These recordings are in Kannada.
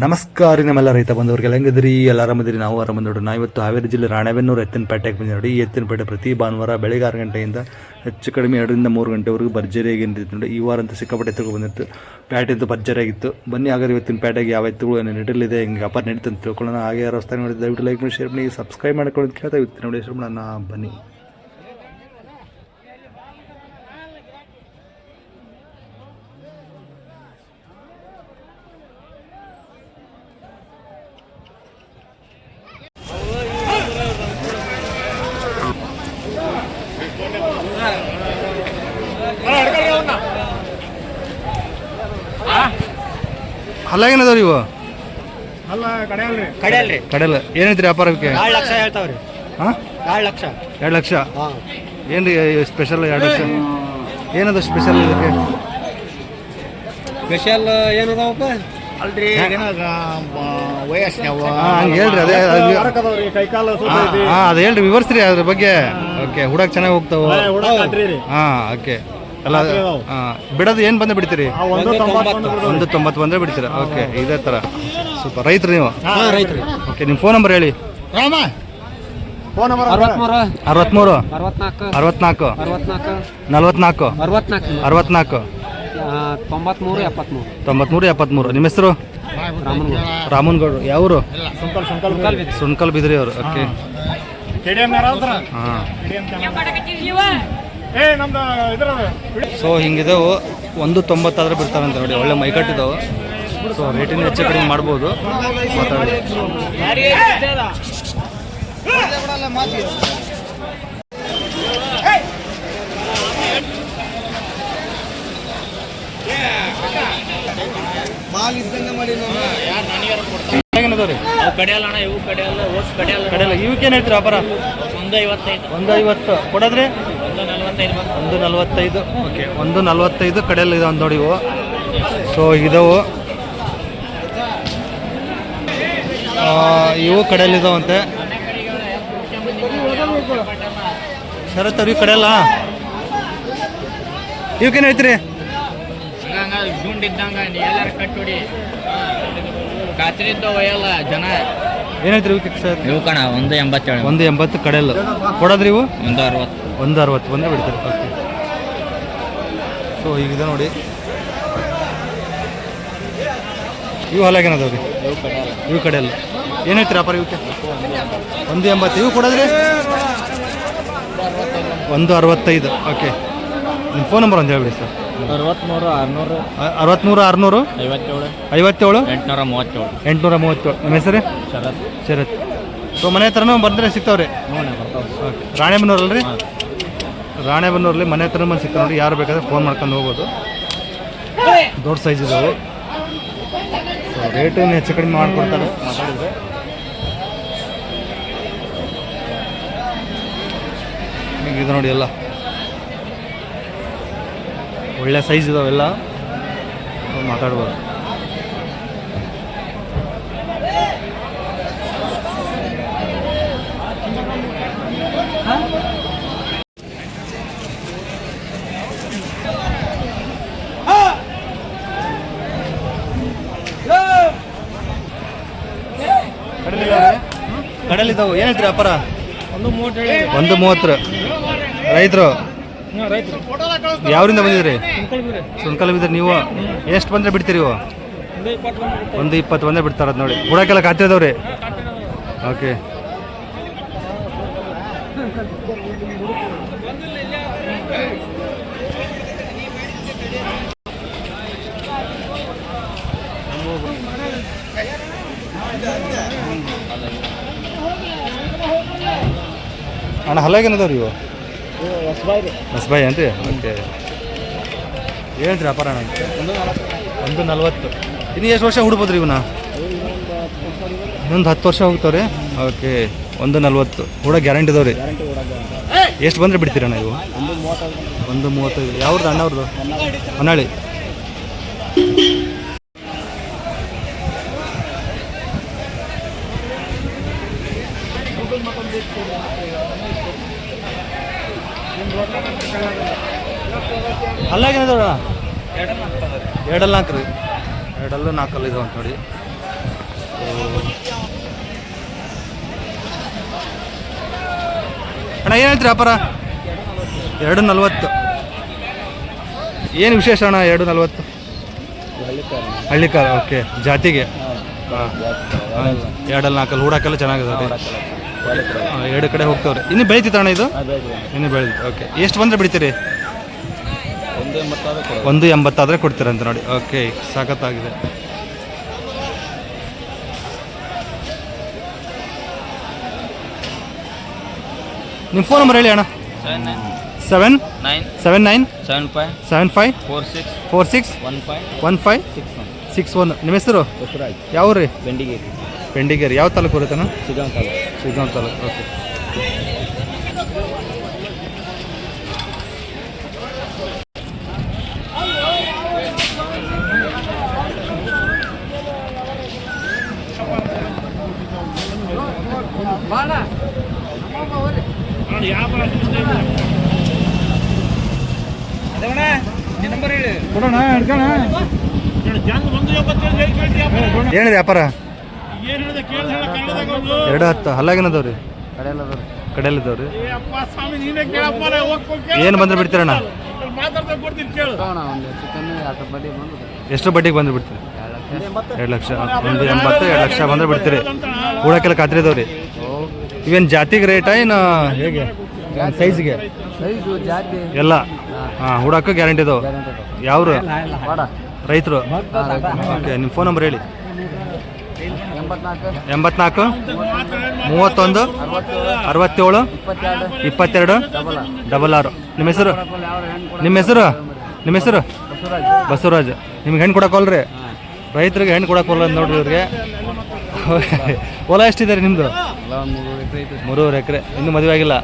ನಮಸ್ಕಾರ ನಮ್ಮೆಲ್ಲ ರೈತ ಬಂದವ್ರಿಗೆಲ್ಲ ಹೆಂಗಿದ್ರಿ ಎಲ್ಲ ಆರಾಮದಿರಿ ನಾವು ಆರಾಮ ನೋಡ್ರಿ. ನಾವು ಇವತ್ತು ಹಾವೇರಿ ಜಿಲ್ಲೆ ರಾಣೆಬೆನ್ನೂರು ಎತ್ತಿನಪೇಟೆಗೆ ಬಂದಿವಿ ನೋಡಿ ಈ ಎತ್ತಿನಪೇಟೆ ಪ್ರತಿ ಭಾನುವಾರ ಬೆಳಗ್ಗೆ ಆರು ಗಂಟೆಯಿಂದ ಹೆಚ್ಚು ಕಡಿಮೆ ಎರಡರಿಂದ ಮೂರು ಗಂಟೆವರೆಗೂ ಭರ್ಜರಿಯಾಗಿ ನಿಂತಿತ್ತು ನೋಡಿ ಈ ವಾರ ಅಂತ ಸಿಕ್ಕಾಪಟ್ಟೆ ಎತ್ತುಗಳು ಬಂದಿತ್ತು. ಪೇಟೆ ಅಂತೂ ಭರ್ಜರಿಯಾಗಿತ್ತು ಬನ್ನಿ, ಹಾಗಾದ್ರೆ ಇವತ್ತಿನ ಪೇಟೆಗೆ ಯಾವ ಎತ್ತುಗಳು ಏನು ನಡೀಲಿದೆ ಹಿಂಗೆ ವ್ಯಾಪಾರ ನಡೀತಂತ ಅಂತ ತಿಳ್ಕೊಳ್ಳೋಣ. ಹಾಗೆ ಯಾರು ಹೊಸ್ತಾಗಿ ನೋಡಿ ದಯವಿಟ್ಟು ಲೈಕ್ ಮಾಡಿ ಶೇರ್ ಮಾಡಿ, ಸಬ್ಸ್ಕ್ರೈಬ್ ಮಾಡ್ಕೊಳ್ಳೋದು ಕೇಳ್ತಾ ಇತ್ತು ನೋಡಿ ಹೆಸರು ಮಾಡೋಣ ಬನ್ನಿ. ಅಲ್ಲ ಏನದಾವ್ರಿ ಇವು? ಕಡೆಯಲ್ರಿ ಕಡೆಲ್ಲ ಏನೈತ್ರಿ ವ್ಯಾಪಾರಕ್ಕೆ? ಎರಡು ಲಕ್ಷ ಹೇಳ್ತಾವ್ರಿ. ಹಾಂ? ಎರಡು ಲಕ್ಷ. ಎರಡು ಲಕ್ಷ? ಹಾಂ. ಏನು ರೀ ಸ್ಪೆಷಲ್ ಎರಡು ಲಕ್ಷ? ಏನದ ಸ್ಪೆಷಲ್ ಇದಕ್ಕೆ? ಸ್ಪೆಷಲ್ ಏನದಾವಪ್ಪ? ಅಲ್ರಿ ವಯಸ್ಸಿನವ. ಹಂಗೆ ಹೇಳ್ರಿ ಅದೇ ಹಾಂ ಅದು ಹೇಳ್ರಿ ವಿವರಿಸ್ರಿ ಅದ್ರ ಬಗ್ಗೆ. ಓಕೆ ಹುಡಕ್ ಚೆನ್ನಾಗಿ ಹೋಗ್ತಾವ? ಹಾಂ ಓಕೆ. ಅಲ್ಲ ಹಾಂ ಬಿಡೋದು ಏನು ಬಂದು ಬಿಡ್ತೀರಿ? ಒಂದು ತೊಂಬತ್ತು ಬಂದರೆ ಬಿಡ್ತೀರಾ? ಓಕೆ ಇದೇ ಥರ ಸ್ವಲ್ಪ ರೈತರು ನೀವು? ರೈತರು. ಓಕೆ ನಿಮ್ಮ ಫೋನ್ ನಂಬರ್ ಹೇಳಿ. ರಾಮ ಫೋನ್ ನಂಬರ್ ಅರವತ್ಮೂರು. ಅರವತ್ತ್ಮೂರು ಅರವತ್ನಾಲ್ಕು. ನಲ್ವತ್ನಾಲ್ಕು. ಅರವತ್ನಾಲ್ಕು. ಅರವತ್ನಾಲ್ಕು. ತೊಂಬತ್ಮೂರು ಎಪ್ಪತ್ಮೂರು. ತೊಂಬತ್ಮೂರು ಎಪ್ಪತ್ತ್ಮೂರು ನಿಮ್ಮ ಹೆಸರು? ರಾಮನಗೌಡ ರಾಮನ್ಗೌಡ್ರು ಯಾವರು ಸುಣ್ಕಲ್ ಬಿದ್ರಿ. ಅವರು. ಓಕೆ. ಹಾಂ. ಸೊ ಹಿಂಗಿದಾವು. ಒಂದು ತೊಂಬತ್ತಾದ್ರೆ ಬಿಡ್ತಾರಂತೆ ನೋಡಿ. ಒಳ್ಳೆ ಮೈಕಟ್ಟಿದವು. ಸೊ ರೇಟಿನ ಹೆಚ್ಚು ಕಡಿಮೆ ಮಾಡ್ಬೋದು. ಮಾತಾಡಿ ಏನದಾವ್ರಿ ಕಡೆಯಲ್ಲ ಅಣ್ಣ ಇವು ಕಡೆಯಲ್ಲ ಓಸ್ ಕಡೆಯಲ್ಲ ಕಡೆಯಲ್ಲ ಇವಕ್ಕೇನು ಹೇಳ್ತೀರಿ ವ್ಯಾಪಾರ? ಒಂದು ಐವತ್ತೈದು. ಒಂದು ಐವತ್ತು. ಕೊಡೋದ್ರಿ? ಒಂದು ನಲವತ್ತೈದು. ಓಕೆ ಒಂದು ನಲ್ವತ್ತೈದು ಕಡೆಯಲ್ಲಿ ಇದಾವೆ ನೋಡಿ ಇವು. ಸೊ ಇದಾವು. ಇವು ಕಡೆಯಲ್ಲಿ ಇದಾವಂತೆ ಶರತ್ ಅವ್ರು ಇವು ಕಡೆಯಲ್ಲ ಇವಕ್ಕೇನು ಹಂಗ ಜುಂಡ್ ಇದ್ದಂಗ ಎಲ್ಲಾರ ಕಟ್ಟುಡಿ. ಕಾತ್ರಿದ್ದು ಒಯ್ಯಲ್ಲ ಜನ. ಏನು ಹೇಳ್ತೀರಿ ಇವಕ್ಕೆ ಸರ್? ಇವು ಕಣ ಒಂದು ಎಂಬತ್ತೇಳು. ಒಂದು ಎಂಬತ್ತು ಕಡೆಯಲ್ಲ. ಕೊಡೋದ್ರಿ ಇವು? ಒಂದು ಅರವತ್ತು. ಒಂದು ಅರವತ್ತು ಬಂದರೆ ಬಿಡ್ತೀರಿ. ಓಕೆ. ಸೊ ಈಗಿದೆ ನೋಡಿ. ಇವು ಹಾಲಾಗೇನದಾವ್ರಿ ಇವು ಕಡೆಯಲ್ಲ. ಇವು ಕಡೆ ಏನಾಯ್ತು ಹೇಳ್ತೀರಿ ವ್ಯಾಪಾರ ಇವಕ್ಕೆ ಒಂದು ಎಂಬತ್ತು. ಇವು ಕೊಡೋದ್ರಿ? ಒಂದು ಅರವತ್ತೈದು. ಓಕೆ. ನಿಮ್ಮ ಫೋನ್ ನಂಬರ್ ಒಂದು ಹೇಳ್ಬಿಡಿ ಸರ್. ಅರವತ್ತ್ಮೂರು ಆರುನೂರು. ಅರವತ್ತ್ಮೂರು ಆರುನೂರು? ಐವತ್ತೇಳು. ಐವತ್ತೇಳು? ಎಂಟುನೂರ ಮೂವತ್ತೇಳು. ಎಂಟುನೂರ ಮೂವತ್ತೇಳು. ನಮ್ಮ ಹೆಸರು? ಶರತ್. ಶರತ್. ಸೊ ಮನೆ ಹತ್ರನೂ ಬಂದರೆ ಸಿಗ್ತಾವ್ರಿ? ರಾಣೆಬೆನ್ನೂರಲ್ರಿ? ರಾಣೆಬೆನ್ನೂರಲ್ಲಿ ಮನೆ ಹತ್ರ ಬಂದು ಸಿಗ್ತಾವೆ ನೋಡಿ ಯಾರು ಬೇಕಾದ್ರೆ ಫೋನ್ ಮಾಡ್ಕೊಂಡು ಹೋಗ್ಬೋದು. ದೊಡ್ಡ ಸೈಜ್ ಇದಾವೆ. ಸೊ ರೇಟು ಹೆಚ್ಚು ಕಡಿಮೆ ಮಾಡಿಕೊಡ್ತಾರೆ. ಮಾತಾಡಿದ್ರೆ ಇದು ನೋಡಿ ಎಲ್ಲ. ಒಳ್ಳೆ ಸೈಜ್ ಇದಾವೆಲ್ಲ. ಮಾತಾಡ್ಬೋದು. ಕಡಲಿದ್ದಾವೆ ಏನು ಹೇಳ್ತೀರಿ ಅಪ್ಪರ ಒಂದು ಮೂವತ್ತು. ರೈತರು. ಯಾವರಿಂದ ಬಂದಿದ್ರಿ ಸುಂಕಲ್ ಬಿದ್ರಿ ನೀವು? ಎಷ್ಟು ಬಂದರೆ ಬಿಡ್ತೀರಿ ಒಂದು ಇಪ್ಪತ್ತು ಬಂದರೆ ಬಿಡ್ತಾರದು ನೋಡಿ. ಹುಡಕ್ಕೆಲ್ಲ ಖಾತೆ ಓಕೆ. ಅಣ್ಣ ಹಲಾಗೇನದವ್ರಿ ಇವು? ಬಸ್ಬಾಯಿ ಏನ್ರಿ? ಓಕೆ. ಹೇಳ್ರಿ ಅಪಾರ ಒಂದು ನಲ್ವತ್ತು. ಇನ್ನು ಎಷ್ಟು ವರ್ಷ ಹುಡ್ಬೋದ್ರಿ ಇವನ್ನ? ಇನ್ನೊಂದು ಹತ್ತು ವರ್ಷ ಹೋಗ್ತಾವ್ರಿ? ಓಕೆ. ಒಂದು ನಲ್ವತ್ತು. ಕೂಡ ಗ್ಯಾರಂಟಿ ಇದಾವ್ರಿ ಎಷ್ಟು ಬಂದರೆ ಬಿಡ್ತೀರಣ್ಣ ಇವು? ಒಂದು ಮೂವತ್ತೈದು. ಯಾವ್ದು ಅಣ್ಣವ್ರದ್ದು ಹೊನ್ನಾಳಿ ಅಲ್ಲಾಗೇನದವ್ರ ಎರಡಲ್ಲ ನಾಲ್ಕು ರೀ ಎರಡಲ್ಲ ನಾಲ್ಕಲ್ಲ ಇದಾವ ನೋಡಿ. ಅಣ್ಣ ಏನು ಹೇಳ್ತೀರಿ ವ್ಯಾಪಾರ ಎರಡು ನಲ್ವತ್ತು. ಏನು ವಿಶೇಷ ಅಣ್ಣ ಎರಡು ನಲ್ವತ್ತು? ಹಳ್ಳಿಕಾರ ಓಕೆ. ಜಾತಿಗೆ? ಹಾಂ. ಎರಡಲ್ಲಿ ನಾಲ್ಕಲ್ಲಿ ಹೂಡಾಕೆಲ್ಲ ಚೆನ್ನಾಗಿದೆ ಎರಡು ಕಡೆ ಹೋಗ್ತಾವ್ರಿ. ಇನ್ನು ಬೆಳಿತಿತ್ತು ಅಣ್ಣ ಇದು? ಇನ್ನು ಬೆಳೆದಿತ್ತು ಓಕೆ ಎಷ್ಟು ಬಂದರೆ ಬಿಡ್ತೀರಿ? ಒಂದು ಎಂಬತ್ತಾದರೆ ಕೊಡ್ತೀರಂತ ನೋಡಿ. ಓಕೆ ಸಾಕತ್ತಾಗಿದೆ. ನಿಮ್ಮ ಫೋನ್ ನಂಬರ್ ಹೇಳಿ ಅಣ್ಣ. Seven nine seven nine seven five seven five four six four six one five one five six one six one ನಿಮ್ಮ ಹೆಸರು? ಯಾವ ರೀ ಬೆಂಡಿಗೇರಿ. ಬೆಂಡಿಗೇರಿ. ಯಾವ ತಾಲೂಕು ಬರುತ್ತಣ್ಣ ಸಿಗಂತ ಶ್ರೀಗಾಂವ್ ತಾಲೂಕು ಓಕೆ ಏನಿದೆ ವ್ಯಾಪಾರ? ಎರಡು ಹತ್ತು ಹಲ್ಲಾಗಿನದವ್ರಿ. ಕಡೆಯಲ್ಲಿದ್ದವ್ರಿ. ಏ ಅಪ್ಪ ಸ್ವಾಮಿ ನೀನೇ ಕೇಳಪ್ಪ ನಾ ಹೋಗ್ ಹೋಗ್ ಕೇಳು. ಏನು ಬಂದ್ರೆ ಬಿಡ್ತೀರಣ್ಣ ಎಷ್ಟು ಬಡ್ಡಿಗೆ ಬಂದ್ರೆ ಬಿಡ್ತೀರಿ ಎರಡು ಲಕ್ಷ. ಒಂದು ಎಂಬತ್ತು ಎರಡು ಲಕ್ಷ ಬಂದ್ರೆ ಬಿಡ್ತೀರಿ ಕೂಡಕ್ಕೆಲ್ಲ ಖಾತ್ರಿ ಇದಾವ್ರಿ ಇವೇನು ಜಾತಿಗೆ ರೇಟಾ ಏನು? ಹೇಗೆ? ಸೈಜ್ಗೆ? ಎಲ್ಲ? ಹಾಂ. ಹೂಡಕ್ಕೆ ಗ್ಯಾರಂಟಿ ಇದಾವೆ. ಯಾವ್ರು? ರೈತರು? ಓಕೆ ನಿಮ್ಮ ಫೋನ್ ನಂಬರ್ ಹೇಳಿ. ಎಂಬತ್ನಾಲ್ಕು. ಮೂವತ್ತೊಂದು ಅರವತ್ತೇಳು ಇಪ್ಪತ್ತೆರಡು ಡಬಲ್ ಆರು ನಿಮ್ಮ ಹೆಸರು? ನಿಮ್ಮ ಹೆಸರು? ನಿಮ್ಮ ಹೆಸರು? ಬಸವರಾಜ್. ನಿಮ್ಗೆ ಹೆಣ್ಣು ಕೊಡಕ್ಕಲ್ರಿ? ರೈತರಿಗೆ ಹೆಣ್ಣು ಕೊಡಕ್ಕಲ್ಲ ನೋಡ್ರಿ ಇವ್ರಿಗೆ. ಹೊಲ ಎಷ್ಟಿದೆ ರೀ ನಿಮ್ಮದು ಮೂರುವರೆ ಎಕರೆ. ಇನ್ನೂ ಮದುವೆ ಆಗಿಲ್ಲ?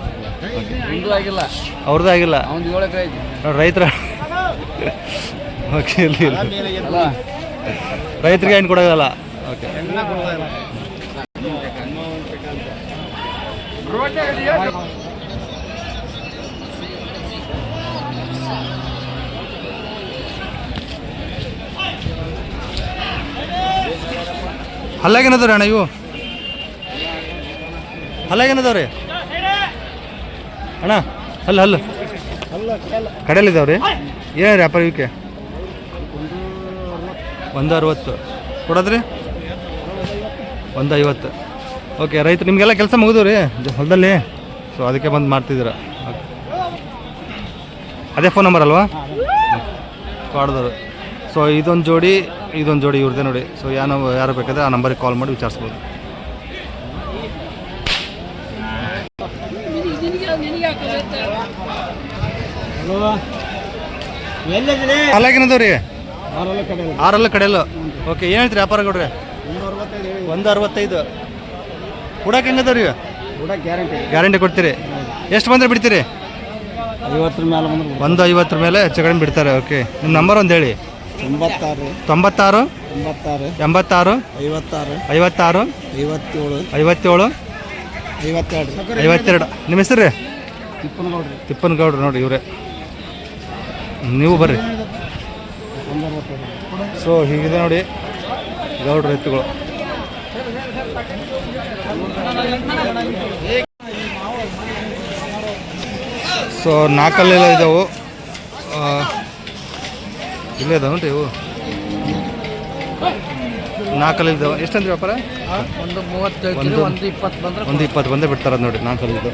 ಅವ್ರದ್ದು ಆಗಿಲ್ಲ? ನೋಡಿ ರೈತರ ಓಕೆ. ರೈತರಿಗೆ ಹೆಣ್ಣು ಕೊಡೋದಲ್ಲ? ಓಕೆ ಅಣ್ಣ ಇವು? ಹಲ್ಲಾಗೇನದವ್ರಿ? ಅಣ್ಣ ಹಲ್ಲ ಹಲ್ಲ. ಕಡೆಯಲ್ಲಿದ್ದಾವ್ರಿ? ಏನು ವ್ಯಾಪಾರ ಇವಕ್ಕೆ ಒಂದು ಅರವತ್ತು ಕೊಡೋದ್ರಿ? ಒಂದು ಐವತ್ತು ಓಕೆ ರೈತ ನಿಮಗೆಲ್ಲ ಕೆಲಸ ಮುಗಿದು ರೀ ಹೊಲದಲ್ಲಿ? ಸೊ ಅದಕ್ಕೆ ಬಂದು ಮಾಡ್ತಿದ್ದೀರ. ಅದೇ ಫೋನ್ ನಂಬರ್ ಅಲ್ವಾ? ಕಾಡ್ದವರು. ಸೊ ಇದೊಂದು ಜೋಡಿ ಇದೊಂದು ಜೋಡಿ ಇವ್ರದ್ದೇ ನೋಡಿ. ಸೊ ಯಾರು ಯಾರು ಬೇಕಾದ್ರೆ ಆ ನಂಬರಿಗೆ ಕಾಲ್ ಮಾಡಿ ವಿಚಾರಿಸ್ಬೋದು. ಅಲ್ಲಾಗಿನದವ್ರಿ ಆರಲ್ಲ ಕಡೆಯಲ್ಲ. ಓಕೆ ಏನು ಹೇಳ್ತೀರಿ? ವ್ಯಾಪಾರ ಕೊಡ್ರಿ ಒಂದು ಅರವತ್ತೈದು ಹುಡಕ್ಕೆ ಹೆಂಗದವ್ರಿ ಗ್ಯಾರಂಟಿ. ಗ್ಯಾರಂಟಿ ಕೊಡ್ತೀರಿ. ಎಷ್ಟು ಬಂದರೆ ಬಿಡ್ತೀರಿ? ಐವತ್ತರ ಮೇಲೆ ಬಂದ್ರೆ ಒಂದು ಐವತ್ತರ ಮೇಲೆ ಹೆಚ್ಚು ಕಡಿಮೆ ಬಿಡ್ತಾರೆ ಓಕೆ ನಿಮ್ಮ ನಂಬರ್ ಒಂದು ಹೇಳಿ. ತೊಂಬತ್ತಾರು. ತೊಂಬತ್ತಾರು. ಎಂಬತ್ತಾರು. ಎಂಬತ್ತಾರು. ಐವತ್ತಾರು. ಐವತ್ತಾರು. ಐವತ್ತೇಳು. ಐವತ್ತೇಳು. ಐವತ್ತೆರಡು. ಐವತ್ತೆರಡು. ನಿಮ್ಮ ಹೆಸರು ರೀ? ತಿಪ್ಪನಗೌಡ್ರಿ. ತಿಪ್ಪನಗೌಡ್ರು ನೋಡಿ ಇವರೇ. ನೀವು ಬರ್ರಿ. ಸೊ ಹೀಗಿದೆ ನೋಡಿ ಗೌಡ್ರ ಎತ್ತುಗಳು. ಸೊ ನಾಲ್ಕಲ್ಲೆಲ್ಲ ಇದಾವು. ಇಲ್ಲೇ ಇದಾವನ್ರಿ ಇವು? ನಾಲ್ಕಲ್ಲಿ ಇದಾವೆ. ಎಷ್ಟಂದ್ರೆ ವ್ಯಾಪಾರ? ಒಂದು ಮೂವತ್ತೈದು ಒಂದು- ಒಂದು ಇಪ್ಪತ್ತು ಬಂದ್ರೆ ಒಂದು ಇಪ್ಪತ್ತು ಬಂದೇ ಬಿಡ್ತಾರ ನೋಡಿ ನಾಲ್ಕಲ್ಲಿದ್ದು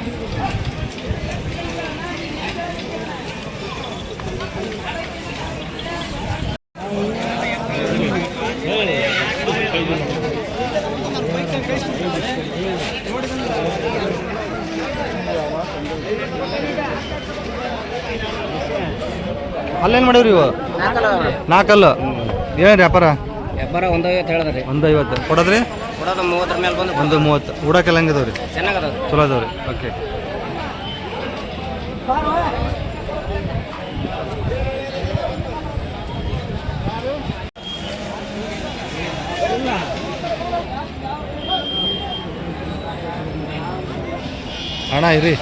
ಅಲ್ಲೇನು ಮಾಡಿವ್ರಿ ಇವು? ನಾಲ್ಕಲ್ಲು ಏನ್ ವ್ಯಾಪಾರ? ವ್ಯಾಪಾರ ಒಂದು ಐವತ್ತು ಹೇಳಿದ್ರಿ. ಒಂದು ಐವತ್ತು ಕೊಡೋದ್ರಿ? ಕೊಡೋದು ಮೂವತ್ತರ ಮೇಲೆ ಬಂದು ಒಂದು ಮೂವತ್ತು. ಉಡಾಕೆಲ್ಲ ಹೆಂಗದವ್ರಿ ಚೆನ್ನಾಗದ ಚಲೋ ಅದಾವ್ರಿ. ಓಕೆ. ಅಣ್ಣ, ಇರಿ.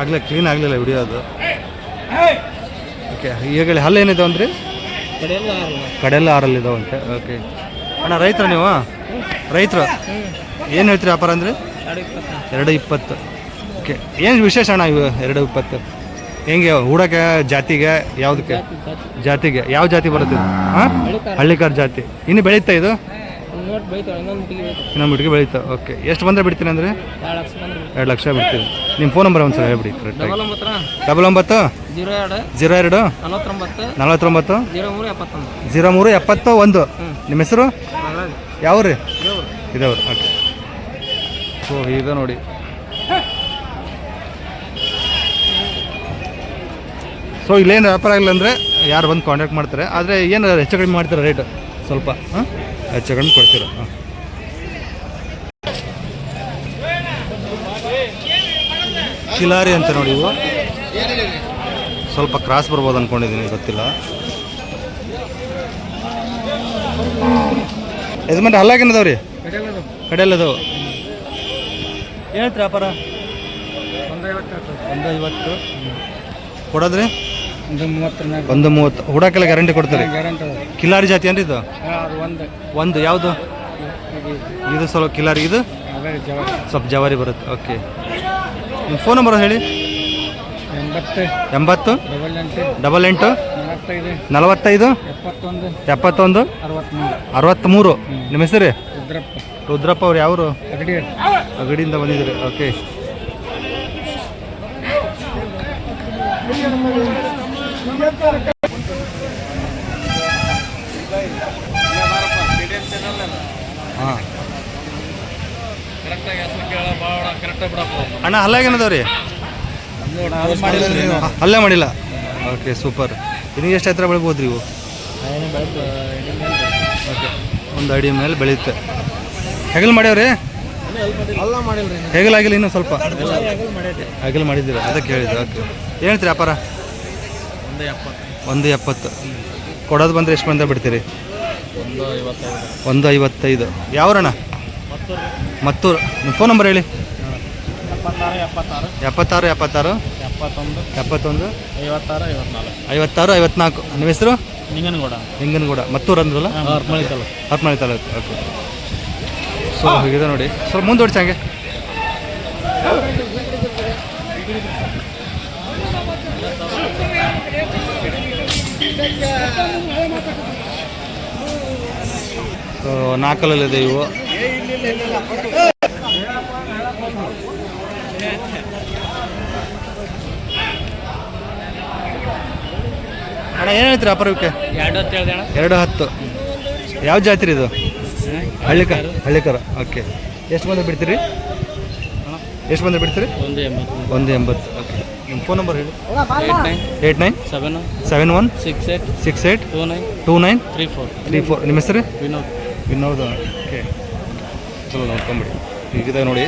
ಆಗಲೇ ಕ್ಲೀನ್ ಆಗಲಿಲ್ಲ ವಿಡಿಯೋ ಅದು. ಓಕೆ ಈಗ ಹೇಳಿ ಹಲ್ಲು ಏನಿದಾವೆ ಅಂದ್ರಿ? ಕಡೆಯೆಲ್ಲ ಆರಲ್ಲಿ ಇದಾವಂತೆ ಓಕೆ ಅಣ್ಣ, ರೈತರ ನೀವು? ರೈತರು? ಏನು ಹೇಳ್ತೀರಿ ವ್ಯಾಪಾರ ಅಂದರೆ? ಎರಡು ಇಪ್ಪತ್ತು. ಓಕೆ ಏನು ವಿಶೇಷ ಅಣ್ಣ ಇವು ಎರಡು ಇಪ್ಪತ್ತು? ಹೆಂಗೆ ಹೂಡಕ್ಕೆ ಜಾತಿಗೆ ಯಾವುದಕ್ಕೆ? ಜಾತಿಗೆ. ಯಾವ ಜಾತಿ ಬರುತ್ತೆ? ಹಾಂ? ಹಳ್ಳಿಕಾರ ಜಾತಿ. ಇನ್ನು ಬೆಳೀತಾ ಇದು? ಇನ್ನೊಂದು ಬಿಟ್ಟಿಗೆ ಬೆಳೀತಾ ಓಕೆ ಎಷ್ಟು ಬಂದರೆ ಬಿಡ್ತೀನಿ ಅಂದರೆ? ಎರಡು ಲಕ್ಷ ಬಿಡ್ತೀನಿ. ನಿಮ್ಮ ಫೋನ್ ನಂಬರ್ ಒಂದು ಸಲ ಹೇಳ್ಬಿಡಿ ಕರೆಕ್ಟ್ ಡಬಲ್ ಒಂಬತ್ತು? ಜೀರೋ ಎರಡು? ನಲವತ್ತೊಂಬತ್ತು? ಮೂರು ಜೀರೋ ಮೂರು ಎಪ್ಪತ್ತು ಒಂದು. ನಿಮ್ಮ ಹೆಸರು? ಯಾವ ರೀ ಇದೇವ್ರು. ಓಕೆ ಸೊ ಈಗ ನೋಡಿ. ಸೊ ಇಲ್ಲೇನು ವ್ಯಾಪಾರ ಆಗಿಲ್ಲ ಅಂದರೆ ಯಾರು ಬಂದು ಕಾಂಟ್ಯಾಕ್ಟ್ ಮಾಡ್ತಾರೆ. ಆದರೆ ಏನು ಹೆಚ್ಚು ಕಡಿಮೆ ಮಾಡ್ತಾರೆ ರೇಟ್ ಸ್ವಲ್ಪ ಹಾಂ? ಹೆಚ್ಚು ಕಡಿಮೆ ಕೊಡ್ತೀರ? ಹಾಂ. ಕಿಲಾರಿ ಅಂತ ನೋಡಿ ಇವು. ಸ್ವಲ್ಪ ಕ್ರಾಸ್ ಬರ್ಬೋದು ಅಂದ್ಕೊಂಡಿದ್ದೀನಿ ಗೊತ್ತಿಲ್ಲ. ಯಜಮಾನ್ರಿ ಹಲ್ಲಾಗೇನದವ್ರಿ ಕಡೆಯಲ್ಲದು ಹೇಳ್ತೀರಿ ವ್ಯಾಪಾರ ಒಂದು ಐವತ್ತು ಕೊಡೋದ್ರಿ? ಒಂದು ಮೂವತ್ತು. ಹುಡಕ್ಕೆಲ್ಲ ಗ್ಯಾರಂಟಿ ಕೊಡ್ತಾರೆ? ಕಿಲಾರಿ ಜಾತಿ ಏನ್ರಿ ಇದು? ಒಂದು. ಒಂದು ಯಾವುದು? ಇದು ಸ್ವಲ್ಪ ಕಿಲಾರಿ ಇದು? ಸ್ವಲ್ಪ ಜವಾರಿ ಬರುತ್ತೆ ಓಕೆ. ನಿಮ್ಮ ಫೋನ್ ನಂಬರ್ ಹೇಳಿ. ಎಂಬತ್ತು. ಡಬಲ್ ಎಂಟು. ನಲವತ್ತೈದು. ಎಪ್ಪತ್ತೊಂದು. ಅರವತ್ತ್ಮೂರು ನಿಮ್ಮ ಹೆಸರು? ರುದ್ರಪ್ಪ. ರುದ್ರಪ್ಪ ಅವ್ರು ಯಾವರು? ಅಗಡಿ ಅಗಡಿಯಿಂದ ಬಂದಿದ್ದೀರಿ ಓಕೆ. ಹಾಂ. ಅಣ್ಣ ಹಲ್ಲಾಗೇನದವ್ರಿ ಅಲ್ಲೇ ಮಾಡಿಲ್ಲ? ಓಕೆ ಸೂಪರ್ ನಿನಗೆ ಎಷ್ಟು ಹತ್ರ ಬೆಳಿಬೋದು ಇವು? ಓಕೆ ಒಂದು ಅಡಿ ಮೇಲೆ ಬೆಳೆಯುತ್ತೆ ಹೆಗಲ್ ಮಾಡ್ಯಾವ್ರಿ? ಅಲ್ಲ ಆಗಿಲ್ಲ ಹೆಗಲಾಗಿಲ್ಲ ಇನ್ನೂ ಸ್ವಲ್ಪ. ಹೆಗಲ್ ಮಾಡಿದ್ದೀರಾ? ಅದಕ್ಕೆ ಹೇಳಿದ್ರು? ಓಕೆ ಹೇಳ್ತೀರಿ ವ್ಯಾಪಾರ ಒಂದು ಎಪ್ಪತ್ತು. ಒಂದು ಎಪ್ಪತ್ತು. ಕೊಡೋದು ಬಂದರೆ ಎಷ್ಟು ಬಂದ ಬಿಡ್ತೀರಿ? ಒಂದು ಐವತ್ತೈದು. ಒಂದು ಐವತ್ತೈದು. ಯಾವ್ರಣ್ಣ? ಮತ್ತೂರು. ನಿಮ್ಮ ಫೋನ್ ನಂಬರ್ ಹೇಳಿ. ಎಪ್ಪತ್ತಾರು ಎಪ್ಪತ್ತಾರು. ಎಪ್ಪತ್ತಾರು ಎಪ್ಪತ್ತಾರು. ಎಪ್ಪತ್ತೊಂದು. ಎಪ್ಪತ್ತೊಂದು. ಐವತ್ತಾರು ಐವತ್ನಾಲ್ಕು. ಐವತ್ತಾರು ಐವತ್ನಾಲ್ಕು. ನಿಮ್ಮ ಹೆಸರು? ನಿಂಗನಗೌಡ. ಹಿಂಗನಗೂಡ ಮತ್ತೂರು ಅಂದ್ರಲ್ಲ? ಹರ್ಮಳಿ ತಾಲೂಕು. ಹತ್ಮಳಿ ತಾಲೂಕು. ಓಕೆ ಸೊ ಹೀಗಿದೆ ನೋಡಿ. ಸ್ವಲ್ಪ ಮುಂದೆ ಹಂಗೆ. ಸೊ ಇದೆ ಇವು. ಅಣ್ಣ ಏನು ಹೇಳ್ತೀರಿ ಅಪರೂಪಕ್ಕೆ? ಎರಡು ಹೊತ್ತು ಯಾವ ಜಾತ್ರೆ ಇದು? ಹಳ್ಳಿಕಾರ ಹಳ್ಳಿಕಾರ. ಓಕೆ ಎಷ್ಟು ಬಂದ್ರೆ ಬಿಡ್ತೀರಿ? ಎಷ್ಟು ಬಂದ್ರೆ ಬಿಡ್ತೀರಿ? ಒಂದು ಎಂಬತ್ತು. ಒಂದು ಎಂಬತ್ತು. ಓಕೆ ನಿಮ್ಮ ಫೋನ್ ನಂಬರ್ ಹೇಳಿ. Eight nine eight nine seven seven one six eight six eight two nine two nine three four. Three four. ನಿಮ್ಮ ಹೆಸರು? ವಿನೋದ್. ವಿನೋದ್. ಓಕೆ. ಚಲೋ ನೋಡ್ಕೊಂಬಿಡಿ. ಹೀಗಿದೆ ನೋಡಿ.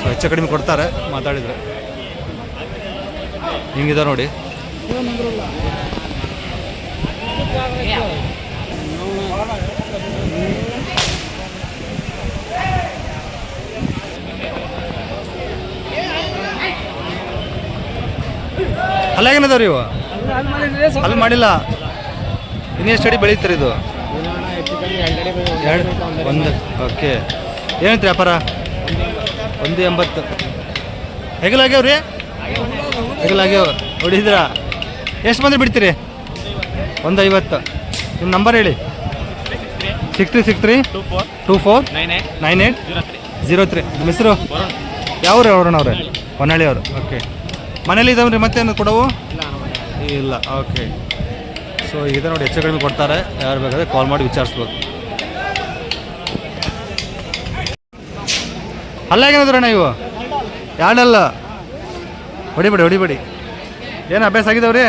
ಸೊ ಹೆಚ್ಚು ಕಡಿಮೆ ಕೊಡ್ತಾರೆ ಮಾತಾಡಿದರೆ. ಹಿಂಗಿದೆ ನೋಡಿ. ಅಲ್ಲಾಗೇನದಾವ್ರಿ ಇವು? ಅಲ್ಲಿ ಮಾಡಿಲ್ಲ. ಇನ್ನೇ ಅಡಿ ಬೆಳೀತಾರೆ ಇದು? ಒಂದು. ಓಕೆ. ಏನಂತ ವ್ಯಾಪಾರ? ಒಂದು ಎಂಬತ್ತು. ಹೆಗಲಾಗ್ಯಾವ ರೀ ಹೆಗಲಾಗ್ಯಾವ ಹೊಡಿದ್ರ? ಎಷ್ಟು ಮಂದಿ ಬಿಡ್ತೀರಿ? ಒಂದು ಐವತ್ತು. ನಿಮ್ಮ ನಂಬರ್ ಹೇಳಿ. Six three six three. Two four. Nine eight zero three. ನಿಮ್ಮ ಹೆಸರು? ಯಾವ್ರು ಅವ್ರಣ್ಣ ಅವ್ರೆ ಹೊನ್ನಾಳಿ ಅವರು. ಓಕೆ. ಮನೇಲಿ ಇದಾವ್ರಿ ಮತ್ತೇನು ಕೊಡವು? ಇಲ್ಲ. ಓಕೆ. ಸೊ ಇದೆ ನೋಡಿ ಹೆಚ್ಚು ಕಡಿಮೆ ಕೊಡ್ತಾರೆ. ಯಾರು ಬೇಕಾದ್ರೆ ಕಾಲ್ ಮಾಡಿ ವಿಚಾರಿಸ್ಬೋದು. ಅಣ್ಣ ಇವು? ಯಾಡಲ್ಲ ಹೊಡಿಬೇಡಿ ಹೊಡಿಬೇಡಿ. ಏನು ಅಭ್ಯಾಸ ಆಗಿದಾವ್ರಿ?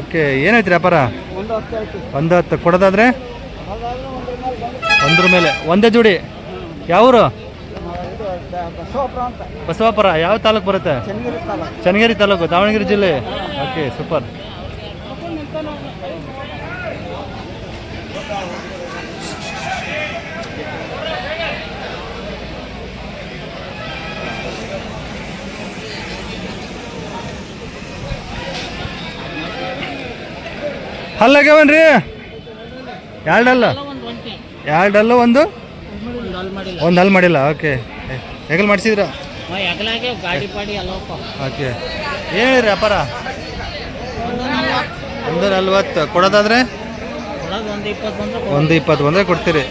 ಓಕೆ ಏನೈತ್ರಿ ವ್ಯಾಪಾರ? ಒಂದು ಹತ್ತು ಕೊಡೋದಾದ್ರೆ? ಒಂದ್ರ ಮೇಲೆ ಒಂದೇ ಜೋಡಿ. ಯಾವೂರು? ಬಸವಾಪುರ ಯಾವ ತಾಲೂಕು ಬರುತ್ತೆ? ಚನ್ನಗಿರಿ ತಾಲೂಕು. ದಾವಣಗೆರೆ ಜಿಲ್ಲೆ. ಓಕೆ ಸೂಪರ್ ಹಲ್ಲಾಗ್ಯಾವನ್ರಿ ಎರಡಲ್ಲ? ಎರಡಲ್ಲ ಒಂದು? ಒಂದು ಅಲ್ಲಿ ಮಾಡಿಲ್ಲ. ಓಕೆ. ಹೆಗಲ್ ಮಾಡಿಸಿದ್ರ? ಓಕೆ. ಏನು ಹೇಳಿರಿ ವ್ಯಾಪಾರ ಒಂದು ನಲ್ವತ್ತು. ಕೊಡೋದಾದ್ರೆ? ಒಂದು ಇಪ್ಪತ್ತು ಬಂದ್ರೆ ಕೊಡ್ತೀರಿ.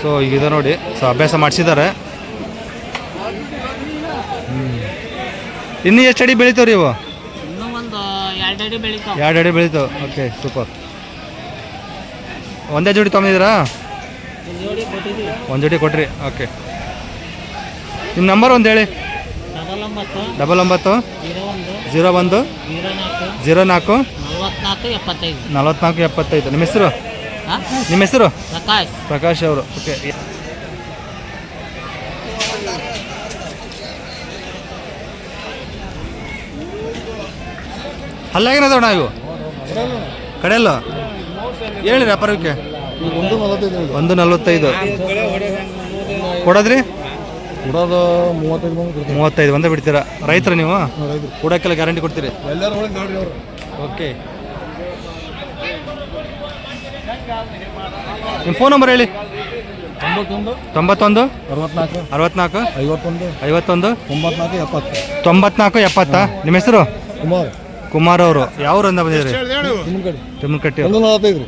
ಸೊ ಈಗ ನೋಡಿ. ಸೊ ಅಭ್ಯಾಸ ಮಾಡಿಸಿದ್ದಾರೆ. ಇನ್ನೂ ಎಷ್ಟು ಅಡಿ ಬೆಳಿತಾವ್ರಿ ಇವು? ಇನ್ನೂ ಒಂದು ಎರಡು ಅಡಿ ಬೆಳಿತಾವ. ಬೆಳಿತಾವೆ. ಓಕೆ ಸೂಪರ್ ಒಂದೇ ಜೋಡಿ ತೊಗೊಂಡಿದ್ದೀರಾ? ಒಂದು ಜೋಡಿ ಕೊಟ್ರಿ. ಓಕೆ ನಿಮ್ಮ ನಂಬರ್ ಒಂದು ಹೇಳಿ. ಡಬಲ್ ಒಂಬತ್ತು ಝೀರೋ ಜೀರೋ ಒಂದು ಝೀರೋ ನಾಲ್ಕು ನಲ್ವತ್ನಾಲ್ಕು ಎಪ್ಪತ್ತೈದು. ನಿಮ್ಮ ಹೆಸರು? ನಿಮ್ಮ ಹೆಸರು? ಪ್ರಕಾಶ್. ಪ್ರಕಾಶ್ ಅವರು. ಓಕೆ. ಅಲ್ಲಾಗೇನದಣ್ಣ ಇವು? ಕಡೆಯಲ್ಲ? ಹೇಳಿ ವ್ಯಾಪಾರಕ್ಕೆ ಒಂದು ನಲ್ವತ್ತೈದು. ಕೊಡೋದ್ರಿ? ಕೊಡೋದು ಮೂವತ್ತೈದು ಬಂದು ಮೂವತ್ತೈದು ಬಂದೇ ಬಿಡ್ತೀರಾ? ರೈತರ ನೀವು? ಕೊಡೋಕ್ಕೆಲ್ಲ ಗ್ಯಾರಂಟಿ ಕೊಡ್ತೀರಿ? ಎಲ್ಲರೂ ಒಳಗೆ ನೋಡ್ರಿ ಅವರು. ಓಕೆ. ನಿಮ್ಮ ಫೋನ್ ನಂಬರ್ ಹೇಳಿ. ತೊಂಬತ್ತೊಂದು ತೊಂಬತ್ತೊಂದು ಅರವತ್ನಾಲ್ಕು ಅರವತ್ನಾಲ್ಕು ಐವತ್ತೊಂದು ಐವತ್ತೊಂದು ತೊಂಬತ್ನಾಲ್ಕು ಎಪ್ಪತ್ತು. ತೊಂಬತ್ನಾಲ್ಕು ಎಪ್ಪತ್ತಾ. ನಿಮ್ಮ ಹೆಸರು? ಕುಮಾರ್. ಕುಮಾರ್ ಅವರು. ಯಾವ ಊರಿಂದ ತಿಮ್ಮಕಟ್ಟಿ ಒಂದು ನಲವತ್ತೈದು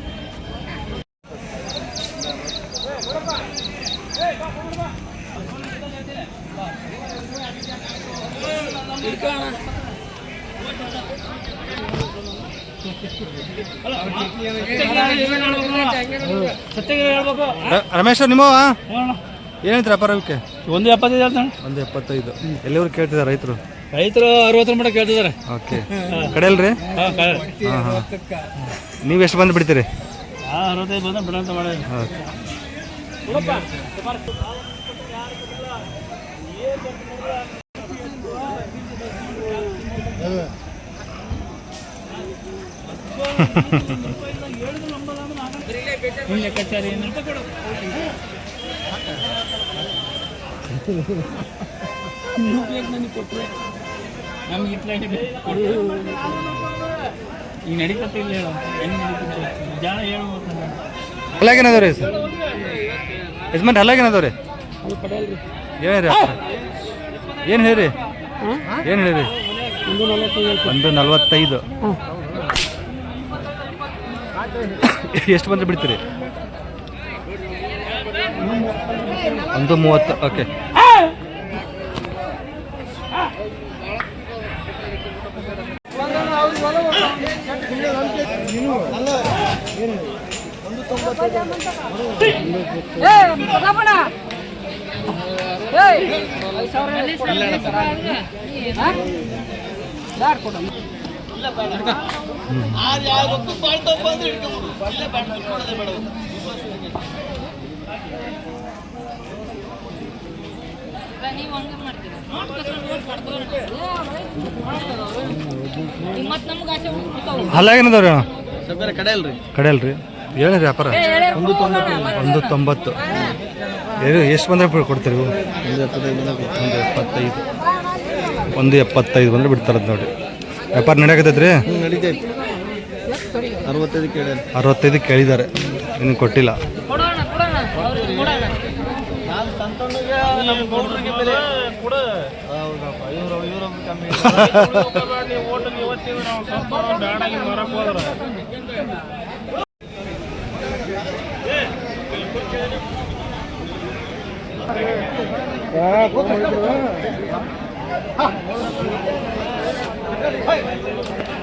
ರಮೇಶ್ ನಿಮ್ಮ ನಿಮ್ಮವ ಏನು ಹೇಳ್ತೀರ ವ್ಯಾಪಾರಕ್ಕೆ ಒಂದು ಎಪ್ಪತ್ತೈದು ಹೇಳ್ತಾನೆ. ಒಂದು ಎಪ್ಪತ್ತೈದು. ಎಲ್ಲಿವ್ರು ಕೇಳ್ತಿದ್ದಾರೆ ರೈತರು? ರೈತರು ಅರವತ್ತರ ಮಟ್ಟ ಕೇಳ್ತಿದ್ದಾರೆ. ಓಕೆ. ಕಡೆಯಲ್ರಿ? ಹಾಂ ಹಾಂ ಹಾಂ. ನೀವು ಎಷ್ಟು ಬಂದು ಬಿಡ್ತೀರಿ? ಅರವತ್ತೈದು ಬಂದ್ರೆ ಬಿಡಂತ ಮಾಡಿ ಓಕೆ ಈಗ ಹೇಳು ಹೇಳು ರೀ ಸರ್ ಯಜಮಾನ್ ಅಲ್ಲಾಗೇನದವ ರೀ ಏನು ರೀ ಏನು ಹೇಳಿರಿ? ಏನು ಹೇಳಿರಿ? ಒಂದು ನಲ್ವತ್ತೈದು. ಎಷ್ಟು ಬಂದ್ರೆ ಬಿಡ್ತೀರಿ? ಒಂದು ಮೂವತ್ತು ಓಕೆ ಮತ್ ನಮ್ಗೆ ಆಸೆ ಹುಡ್ತಾವು ಅಲ್ಲಾಗೇನದವ ರೀ ಅಣ್ಣ? ಸ್ವಲ್ಪ ಕಡೆ ಅಲ್ರಿ ವ್ಯಾಪಾರ. ಒಂದು ತೊಂಬತ್ತು. ಏನು. ಎಷ್ಟು ಬಂದ್ರೆ ಬಿಡ್- ಕೊಡ್ತೀರಿ? ಒಂದು ಎಪ್ಪತ್ತೈದು ಒಂದು ಎಪ್ಪತ್ತೈದು ಬಂದರೆ ಬಿಡ್ತಾರೆ ಬಂದ್ರೆ ಬಿಡ್ತಾರದು ನೋಡಿ. ವ್ಯಾಪಾರ ನಡೆಯಕತ್ತೈತ್ರಿ? ರೀ ನಡೀತೈತಿ. ಅರವತ್ತೈದು ಕೇಳಿ ಅರವತ್ತೈದು ಕೇಳಿದ್ದಾರೆ ಇನ್ನು ಕೊಟ್ಟಿಲ್ಲ ಕೊಡೋಣ ಕೊಡೋಣ ಅವ್ರಿಗೆ ಕೊಡೋಣ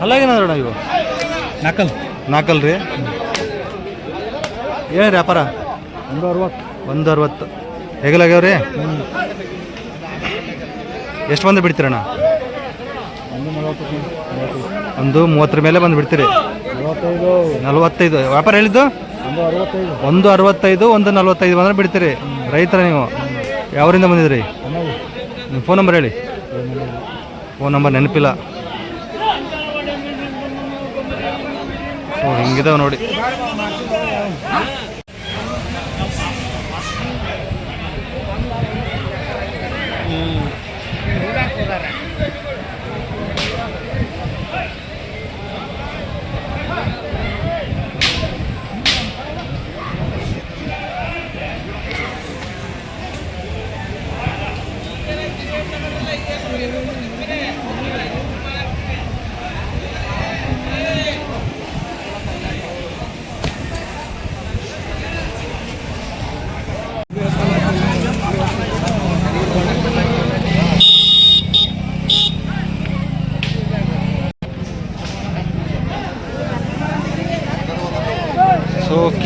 ಅಲ್ಲಾಗೇನದ್ರಣ ಇವು? ನಾಲ್ಕಲ್ ನಾಲ್ಕಲ್ ರೀ? ಏನು ವ್ಯಾಪಾರ? ಒಂದು ಅರವತ್ತು ಒಂದು ಅರವತ್ತು ಹೇಗಲಾಗ್ಯಾವ್ರಿ ಎಷ್ಟು ಬಂದು ಬಿಡ್ತೀರಣ್ಣ? ಒಂದು ಮೂವತ್ತರ ಮೇಲೆ ಬಂದು ಬಿಡ್ತೀರಿ. ನಲವತ್ತೈದು. ವ್ಯಾಪಾರ ಹೇಳಿದ್ದು? ಒಂದು ಅರವತ್ತೈದು. ಒಂದು ನಲ್ವತ್ತೈದು ಬಂದ್ರೆ ಬಿಡ್ತೀರಿ. ರೈತರ ನೀವು. ಯಾವರಿಂದ ಬಂದಿದ್ರಿ? ನಿಮ್ಮ ಫೋನ್ ನಂಬರ್ ಹೇಳಿ. ಫೋನ್ ನಂಬರ್ ನೆನಪಿಲ್ಲ. ಸೊ ಹಿಂಗಿದಾವೆ ನೋಡಿ.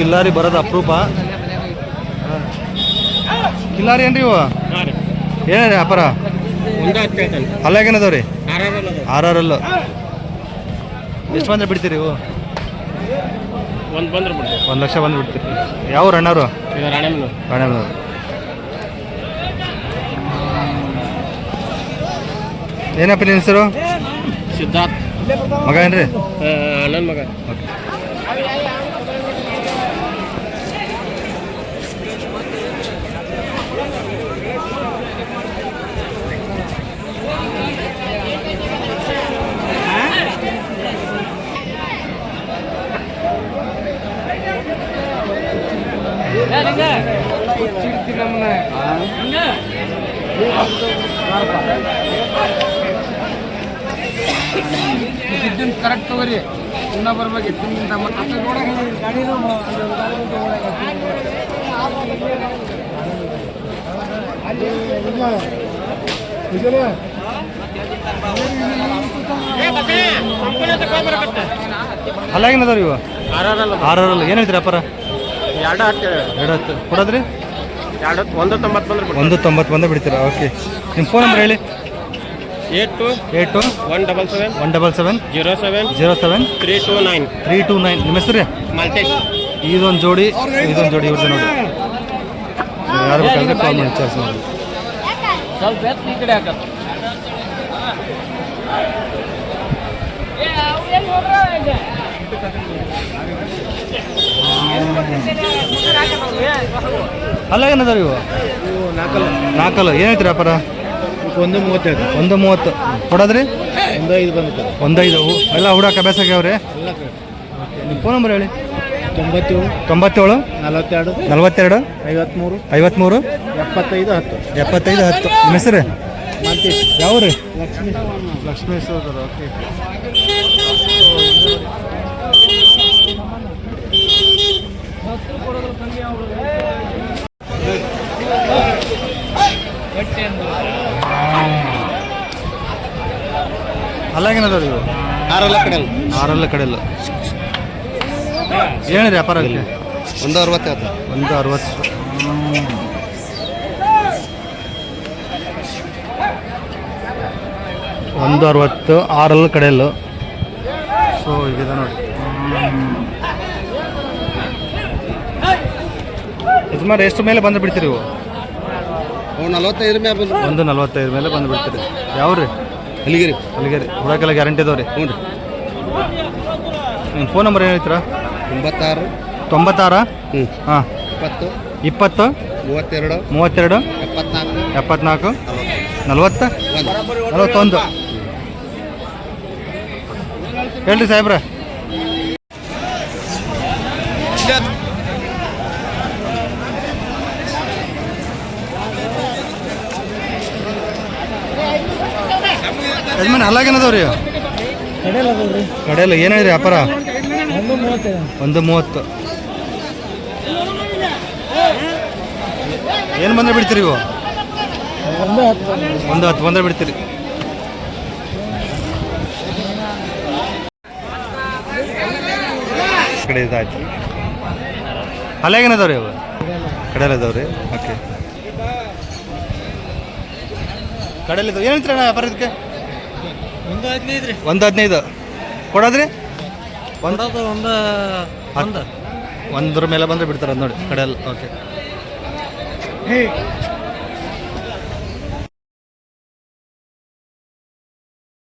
ಕಿಲ್ಲಾರಿ ಬರೋದು ಅಪರೂಪ. ಕಿಲ್ಲಾರಿ ಏನ್ರಿ ಇವು? ಏನ್ರಿ ಅಪರ ಅಲ್ಲಾಗೇನದವ್ರಿ? ಆರ್ ಆರ್ ಅಲ್ಲ ಎಷ್ಟು ಬಂದ್ರೆ ಬಿಡ್ತೀರಿ ಇವು? ಒಂದು ಬಂದ್ರೆ ಒಂದು ಲಕ್ಷ ಬಂದು ಬಿಡ್ತೀರಿ. ಯಾವ ಅಣ್ಣವರು? ಏನಪ್ಪ ನಿನ್ನ ಹೆಸರು? ಸಿದ್ಧಾರ್ಥ್. ಮಗ ಏನ್ರಿ? ನನ್ನ ಮಗ. ಕರೆಕ್ಟ್ ತಗೋರಿ. ಇನ್ನ ಬರ್ಬೇಕು ಮತ್ತೆ ಅಲ್ಲಾಗೇನದವ್ರಿ ಇವು ಆರ್ ಆರ್ ಅಲ್ಲ ಏನು ಹೇಳ್ತೀರಿ ಎರಡು ಹತ್ತು ಎರಡು ಹತ್ತು. ಕೊಡೋದ್ರಿ? ಎರಡು ಒಂದು ತೊಂಬತ್ತು ಬಂದ್ರೆ ಬಿಡಿ ಒಂದು ತೊಂಬತ್ತು ಬಂದ ಬಿಡ್ತೀರಾ? ಓಕೆ ನಿಮ್ಮ ಫೋನ್ ನಂಬರ್ ಹೇಳಿ. Eight two eight two one double seven one double seven zero seven zero seven three two nine three two nine. ನಿಮ್ಮ ಹೆಸರು? ರೀ ಮಲ್ಟೇಶ್ ಇದೊಂದು ಜೋಡಿ ಇದೊಂದು ಜೋಡಿ ಇವ್ರದ್ದು ನೋಡಿ. ಯಾರು ಬೇಕಾದ್ರೆ ಕಾಲ್ ಮಾಡಿ ಚಾರ್ಜ್ ನೋಡಿ. ಸ್ವಲ್ಪ ಎತ್ತು ಈ ಕಡೆ ಹಾಕತ್ತ ಏನದಾವ ಇವು ನಾಲ್ಕಲ್ಲ ನಾಲ್ಕಲ್ಲ. ಏನು ಹೇಳ್ತೀರಿ ವ್ಯಾಪಾರ? ಒಂದು ಮೂವತ್ತೈದು ಒಂದು ಮೂವತ್ತು. ಕೊಡೋದ್ರಿ? ಒಂದು ಐದು ಬಂದಿತ್ತು ಒಂದೈದು ಎಲ್ಲ ಹುಡಾಕ ಅಭ್ಯಾಸ ಆಗ್ಯಾವ್ರಿ ನಿಮ್ಮ ಫೋನ್ ನಂಬರ್ ಹೇಳಿ. ತೊಂಬತ್ತೇಳು ತೊಂಬತ್ತೇಳು ನಲವತ್ತೆರಡು ನಲವತ್ತೆರಡು ಐವತ್ಮೂರು ಐವತ್ಮೂರು ಎಪ್ಪತ್ತೈದು ಹತ್ತು. ಎಪ್ಪತ್ತೈದು ಹತ್ತು ನಿಮ್ಮ ಹೆಸರು? ಯಾವ ರೀ ಲಕ್ಷ್ಮೀ ಲಕ್ಷ್ಮೇಶ್ವರ ಓಕೆ ಅಲ್ಲಾಗೇನದವ್ರಿ ಇವು ಆರಲ್ಲ ಕಡೆ ಆರಲ್ಲ ಕಡೆಲ್ಲ ಏನಿದೆ ವ್ಯಾಪಾರ ಅದಕ್ಕೆ ಒಂದು ಅರವತ್ತೈದು ಒಂದು ಅರವತ್ತು. ಒಂದು ಅರವತ್ತು ಆರಲ್ಲ ಕಡೆಯಲ್ಲು. ಸೊ ಇದೆ ನೋಡಿ. ಯಜಮಾನ್ ಎಷ್ಟು ಮೇಲೆ ಬಂದು ಬಿಡ್ತೀರಿ ಇವು ನಲವತ್ತೈದು ಮೇಲೆ ಬಂದು ಒಂದು ನಲ್ವತ್ತೈದು ಮೇಲೆ ಬಂದು ಬಿಡ್ತೀರಿ ಯಾವ ರೀ ಅಲ್ಲಿಗಿರಿ ಅಲ್ಲಿಗೆ ರೀ ಹುಡಕ್ಕೆಲ್ಲ ಗ್ಯಾರಂಟಿ ಇದಾವೆ ರೀ ಹ್ಞೂ ರೀ. ನಿಮ್ಮ ಫೋನ್ ನಂಬರ್ ಏನು ಹೇಳ್ತೀರಾ ತೊಂಬತ್ತಾರು. ತೊಂಬತ್ತಾರ? ಹ್ಞೂ. ಹಾಂ. ಇಪ್ಪತ್ತು. ಇಪ್ಪತ್ತು. ಮೂವತ್ತೆರಡು. ಮೂವತ್ತೆರಡು. ಎಪ್ಪತ್ನಾಲ್ಕು. ಎಪ್ಪತ್ನಾಲ್ಕು. ನಲ್ವತ್ತ. ನಲವತ್ತೊಂದು. ಹೇಳ್ರಿ ಸಾಹೇಬ್ರ. ಯಜಮಾನ್ ಅಲ್ಲಾಗೇನದವ್ರಿ ಕಡೆಯಲ್ಲ ಏನು ವ್ಯಾಪಾರ? ಒಂದು ಮೂವತ್ತು. ಏನು ಬಂದ್ರೆ ಬಿಡ್ತೀರಿ ಇವು? ಒಂದು ಹತ್ತು ಬಂದ್ರೆ ಬಿಡ್ತೀರಿ. ಕಡೆ ಇದಾಯ್ತು. ಅಲ್ಲಾಗೇನದವ್ರಿ ಅವು ಕಡೆಯಲ್ಲಿ ಇದಾವ್ರಿ ಓಕೆ. ಕಡೆಯಲ್ಲಿ ಏನು ಹೇಳ್ತೀರಣ್ಣ ವ್ಯಾಪಾರ ಇದಕ್ಕೆ? ಒಂದು ಹದಿನೈದು ರೀ. ಒಂದು ಹದಿನೈದು. ಕೊಡೋದ್ರಿ? ಒಂದು? ಒಂದು ಒಂದು. ಒಂದ್ರ ಮೇಲೆ ಬಂದ್ರೆ ಬಿಡ್ತಾರ ನೋಡಿ ಕಡೆಯಲ್ಲಿ. ಓಕೆ